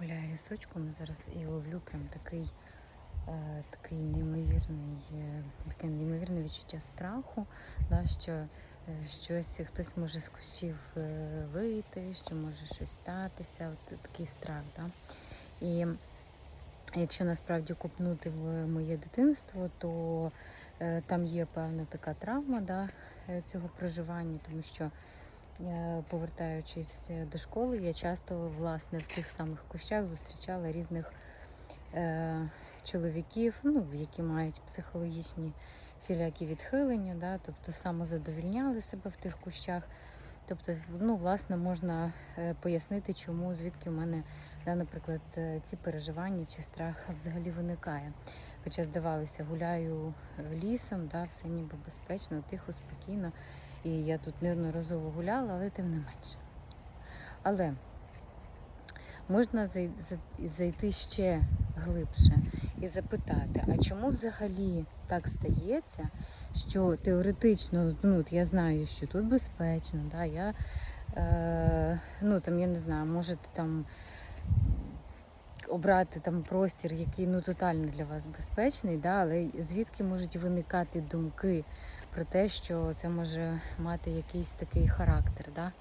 гуляю лісочком зараз і ловлю прям такий, е, такий неймовірний, е, таке неймовірне відчуття страху, да, що е, щось хтось може з кущів вийти, що може щось статися. От такий страх. Да? І якщо насправді купнути в моє дитинство, то там є певна така травма да, цього проживання, тому що повертаючись до школи, я часто власне в тих самих кущах зустрічала різних е, чоловіків, ну, які мають психологічні всілякі відхилення, да, тобто самозадовільняли себе в тих кущах. Тобто, ну, власне, можна е, пояснити, чому, звідки в мене, да, наприклад, е, ці переживання чи страх взагалі виникає. Хоча здавалося, гуляю лісом, да, все ніби безпечно, тихо, спокійно. І я тут неодноразово гуляла, але тим не менше. Але можна зайти ще глибше і запитати, а чому взагалі так стається, що теоретично, ну я знаю, що тут безпечно, да, я, е, ну там я не знаю, можете там обрати там простір, який ну тотально для вас безпечний, да, але звідки можуть виникати думки про те, що це може мати якийсь такий характер. Да?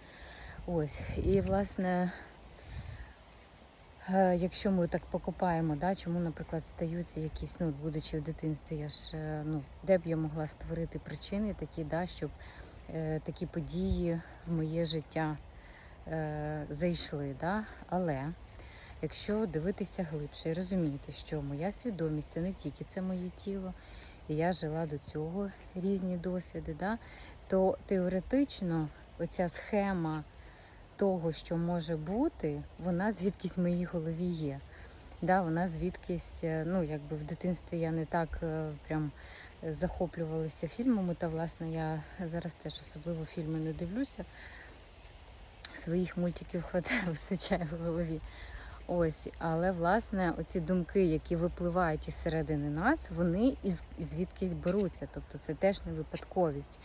Ось. І власне, е, якщо ми так покопаємо, да, чому, наприклад, стаються якісь, ну, будучи в дитинстві, я ж е, ну, де б я могла створити причини такі, да, щоб е, такі події в моє життя е, зайшли. Да? Але якщо дивитися глибше і розуміти, що моя свідомість це не тільки це моє тіло, я жила до цього різні досвіди, да, то теоретично оця схема того, що може бути, вона звідкись в моїй голові є. Да, вона звідкись, е, ну якби в дитинстві я не так е, прям захоплювалася фільмами, та власне я зараз теж особливо фільми не дивлюся. Своїх мультиків хватає, вистачає в голові. Ось, але власне оці думки, які випливають із середини нас, вони із звідкись беруться. Тобто це теж не випадковість.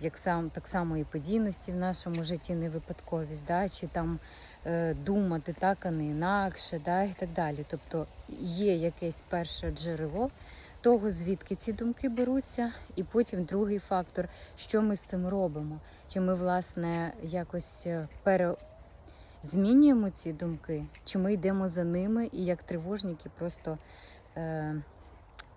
Як сам так само і подійності в нашому житті не випадковість, да? чи там е, думати так, а не інакше, да? і так далі. Тобто є якесь перше джерело того, звідки ці думки беруться, і потім другий фактор, що ми з цим робимо. Чи ми, власне, якось е, пере змінюємо ці думки, чи ми йдемо за ними і як тривожники просто. Е,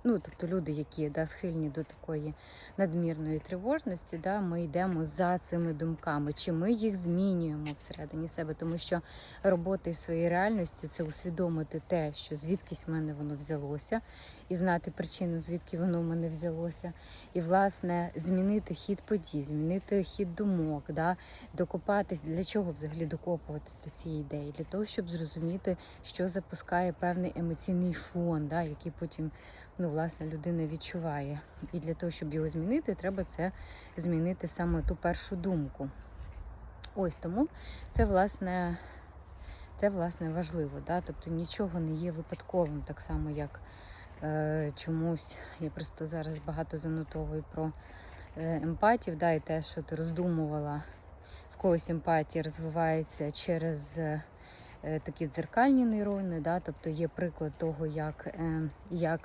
Ну, тобто люди, які да, схильні до такої надмірної тривожності, да, ми йдемо за цими думками, чи ми їх змінюємо всередині себе, тому що робота із своєї реальності це усвідомити те, що звідкись в мене воно взялося, і знати причину, звідки воно в мене взялося, і власне змінити хід подій, змінити хід думок, да, докопатись, для чого взагалі докопуватись до цієї ідеї, для того, щоб зрозуміти, що запускає певний емоційний фон, да, який потім ну, власне, людина відчуває. І для того, щоб його змінити, треба це змінити саме ту першу думку. Ось тому це, власне, це, власне, важливо. Да? Тобто нічого не є випадковим, так само, як е, чомусь. Я просто зараз багато занотовую про е, емпатів, да, і те, що ти роздумувала, в когось емпатія розвивається через. Е, Такі дзеркальні нейрони, да, тобто є приклад того, як, е, як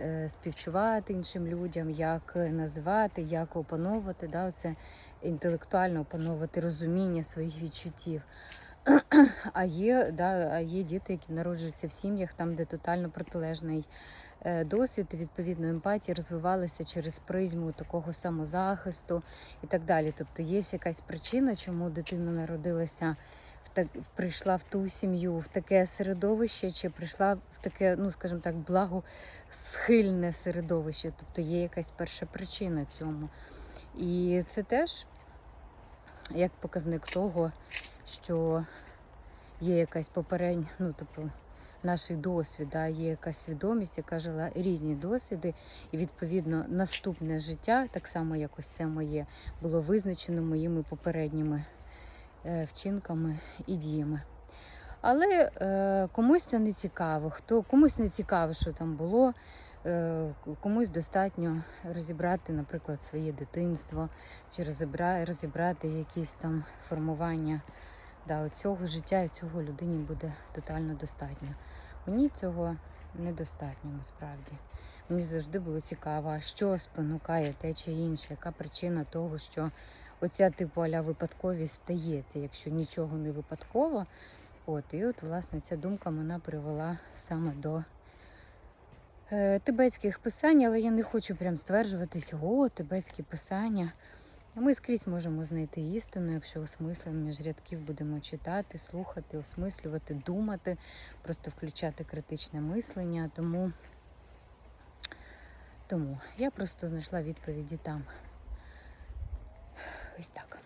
е, співчувати іншим людям, як називати, як опановувати, да, це інтелектуально опановувати розуміння своїх відчуттів. А є, да, а є діти, які народжуються в сім'ях, там, де тотально протилежний е, досвід, відповідно емпатія розвивалася через призму такого самозахисту і так далі. Тобто є якась причина, чому дитина народилася так прийшла в ту сім'ю, в таке середовище, чи прийшла в таке, ну скажімо так, благосхильне середовище. Тобто є якась перша причина цьому. І це теж як показник того, що є якась попередня, ну тобто наш досвід, да, є якась свідомість, яка жила різні досвіди, і відповідно наступне життя, так само як ось це моє, було визначено моїми попередніми вчинками і діями. Але е, комусь це не цікаво, хто комусь не цікаво, що там було. Е, комусь достатньо розібрати, наприклад, своє дитинство, чи розібра, розібрати якісь там формування да, цього життя і цього людині буде тотально достатньо. Мені цього недостатньо насправді. Мені завжди було цікаво, що спонукає те чи інше, яка причина того, що оця типу аля випадковість стається, якщо нічого не випадково. От, і от, власне, ця думка мене привела саме до е, тибетських писань, але я не хочу прям стверджувати, о, тибетські писання. Ми скрізь можемо знайти істину, якщо осмислено між рядків будемо читати, слухати, осмислювати, думати, просто включати критичне мислення. Тому, тому я просто знайшла відповіді там. Ось так.